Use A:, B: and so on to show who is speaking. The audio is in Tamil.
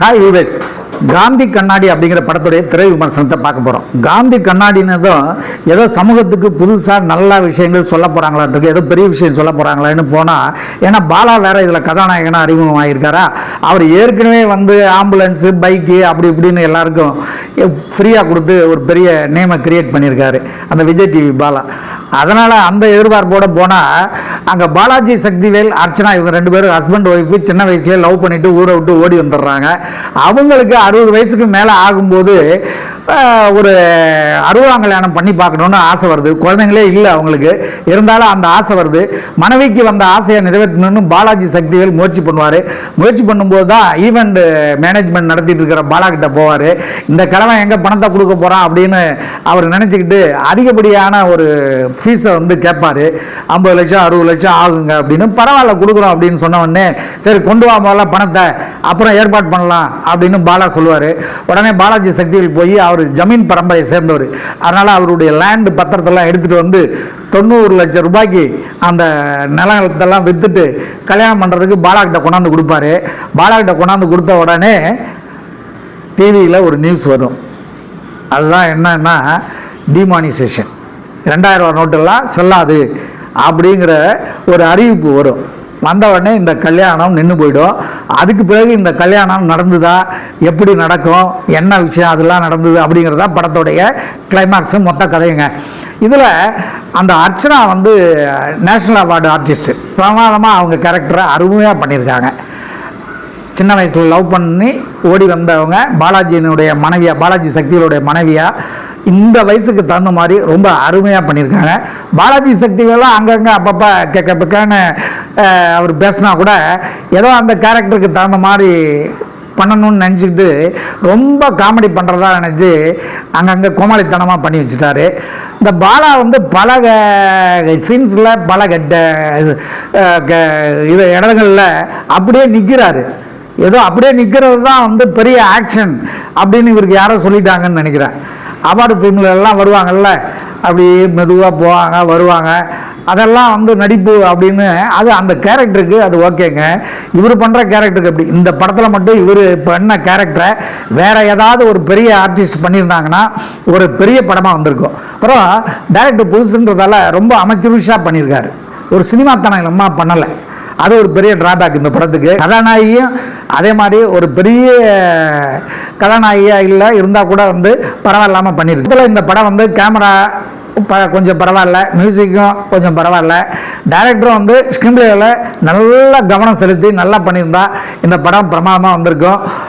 A: ஹாய் யூவேஸ் காந்தி கண்ணாடி அப்படிங்கிற படத்துடைய திரை விமர்சனத்தை பார்க்க போகிறோம் காந்தி கண்ணாடினதும் ஏதோ சமூகத்துக்கு புதுசாக நல்ல விஷயங்கள் சொல்ல போகிறாங்களான்றது ஏதோ பெரிய விஷயம் சொல்ல போகிறாங்களான்னு போனால் ஏன்னா பாலா வேற இதில் கதாநாயகனாக அறிமுகமாகிருக்காரா அவர் ஏற்கனவே வந்து ஆம்புலன்ஸு பைக்கு அப்படி இப்படின்னு எல்லாருக்கும் ஃப்ரீயாக கொடுத்து ஒரு பெரிய நேமை கிரியேட் பண்ணியிருக்காரு. அந்த விஜய் டிவி பாலா. அதனால் அந்த எதிர்பார்ப்போடு போனால் அங்கே பாலாஜி சக்திவேல் அர்ச்சனா இவங்க ரெண்டு பேரும் ஹஸ்பண்ட் ஒய்ஃபு சின்ன வயசுலேயே லவ் பண்ணிவிட்டு ஊரை விட்டு ஓடி வந்துடுறாங்க. அவங்களுக்கு அறுபது வயசுக்கு மேலே ஆகும்போது ஒரு அறுபதாம் கல்யாணம் பண்ணி பார்க்கணுன்னு ஆசை வருது. குழந்தைங்களே இல்லை அவங்களுக்கு. இருந்தாலும் அந்த ஆசை வருது. மனைவிக்கு வந்த ஆசையை நிறைவேற்றணும்னு பாலாஜி சக்திவேல் முயற்சி பண்ணுவார். முயற்சி பண்ணும்போது தான் ஈவெண்ட் மேனேஜ்மெண்ட் நடத்திட்டு இருக்கிற பாலா கிட்ட போவார். இந்த கிழமை எங்கே பணத்தை கொடுக்க போகிறான் அப்படின்னு அவர் நினச்சிக்கிட்டு அதிகப்படியான ஒரு ஃபீஸை வந்து கேட்பார். ஐம்பது லட்சம் அறுபது லட்சம் ஆகுங்க அப்படின்னு பரவாயில்ல கொடுக்குறோம் அப்படின்னு சொன்ன உடனே சரி கொண்டு வா முதல்ல பணத்தை அப்புறம் ஏற்பாடு பண்ணலாம் அப்படின்னு பாலா சொல்லுவார். உடனே பாலாஜி சக்தியில் போய் அவர் ஜமீன் பரம்பரையை சேர்ந்தவர். அதனால் அவருடைய லேண்டு பத்திரத்தெல்லாம் எடுத்துகிட்டு வந்து தொண்ணூறு லட்சம் ரூபாய்க்கு அந்த நிலத்தெல்லாம் விற்றுட்டு கல்யாணம் பண்ணுறதுக்கு பாலா கிட்ட கொண்டாந்து கொடுப்பாரு. பாலா கிட்ட கொண்டாந்து கொடுத்த உடனே டிவியில் ஒரு நியூஸ் வரும். அதுதான் என்னன்னா டிமானிசேஷன் ரெண்டாயிரம் ரூபா நோட்டெல்லாம் செல்லாது அப்படிங்கிற ஒரு அறிவிப்பு வரும். வந்த உடனே இந்த கல்யாணம் நின்று போயிடும். அதுக்கு பிறகு இந்த கல்யாணம் நடந்ததா? எப்படி நடக்கும்? என்ன விஷயம் அதெல்லாம் நடந்தது? அப்படிங்கிறதா படத்துடைய கிளைமேக்ஸு மொத்த கதையுங்க இதில் அந்த அர்ச்சனா வந்து நேஷ்னல் அவார்டு ஆர்டிஸ்ட் பிரமாதமாக அவங்க கேரக்டரை அருமையாக பண்ணியிருக்காங்க. சின்ன வயசில் லவ் பண்ணி ஓடி வந்தவங்க பாலாஜியினுடைய மனைவியாக பாலாஜி சக்திகளுடைய மனைவியாக இந்த வயசுக்கு தகுந்த மாதிரி ரொம்ப அருமையாக பண்ணியிருக்காங்க. பாலாஜி சக்திகள்லாம் அங்கங்கே அப்பப்போ கேட்க பக்கன்னு அவர் பேசினா கூட ஏதோ அந்த கேரக்டருக்கு தகுந்த மாதிரி பண்ணணும்னு நினச்சிக்கிட்டு ரொம்ப காமெடி பண்ணுறதா நினச்சி அங்கங்கே கோமாளித்தனமாக பண்ணி வச்சுட்டாரு. இந்த பாலா வந்து பல சீன்ஸில் பல கட்ட க- இது இடங்களில் அப்படியே நிற்கிறாரு ஏதோ அப்படியே நிற்கிறது தான் வந்து பெரிய ஆக்ஷன் அப்படின்னு இவருக்கு யாரோ சொல்லிட்டாங்கன்னு நினைக்கிறேன். அவார்டு ஃபிலிமில் எல்லாம் வருவாங்கல்ல. அப்படி மெதுவாக போவாங்க வருவாங்க. அதெல்லாம் வந்து நடிப்பு அப்படின்னு அது அந்த கேரக்டருக்கு அது ஓகேங்க. இவர் பண்ணுற கேரக்டருக்கு அப்படி இந்த படத்தில் மட்டும் இவர் பண்ண கேரக்டரை வேற ஏதாவது ஒரு பெரிய ஆர்டிஸ்ட் பண்ணியிருந்தாங்கன்னா ஒரு பெரிய படமாக வந்திருக்கும். அப்புறம் டேரக்டர் புதுசுன்றதால ரொம்ப அமைச்சருஷாக பண்ணியிருக்காரு. ஒரு சினிமா அம்மா பண்ணலை. அது ஒரு பெரிய டிராபேக் இந்த படத்துக்கு. கதாநாயகியும் அதே மாதிரி ஒரு பெரிய கதாநாயகியாக இல்லை இருந்தால் கூட வந்து பரவாயில்லாமல் பண்ணியிருக்கு இதில் இந்த படம் வந்து கேமரா ப கொஞ்சம் பரவாயில்ல மியூசிக்கும் கொஞ்சம் பரவாயில்ல. டேரக்டரும் வந்து ஸ்கிரீன் பிளேவில் நல்ல கவனம் செலுத்தி நல்லா பண்ணியிருந்தா இந்த படம் பிரமாதமாக வந்திருக்கும்.